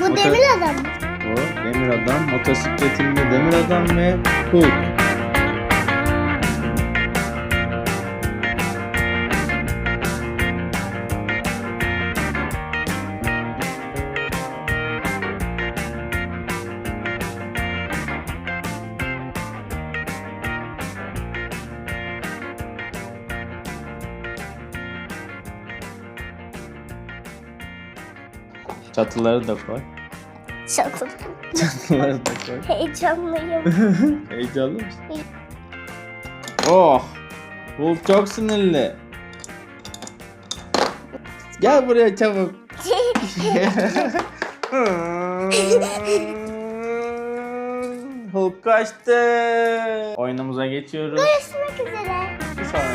Bu demir adam. mı? O demir adam, motosikletinde demir adam ve Hulk. Çatıları da koy. Çatım. Çatıları da koy. Heyecanlıyım. Heyecanlı mısın? Oh! Hulk çok sinirli. Gel buraya çabuk. Hulk kaçtı. Oyunumuza geçiyoruz. Görüşmek üzere. Bir sonraki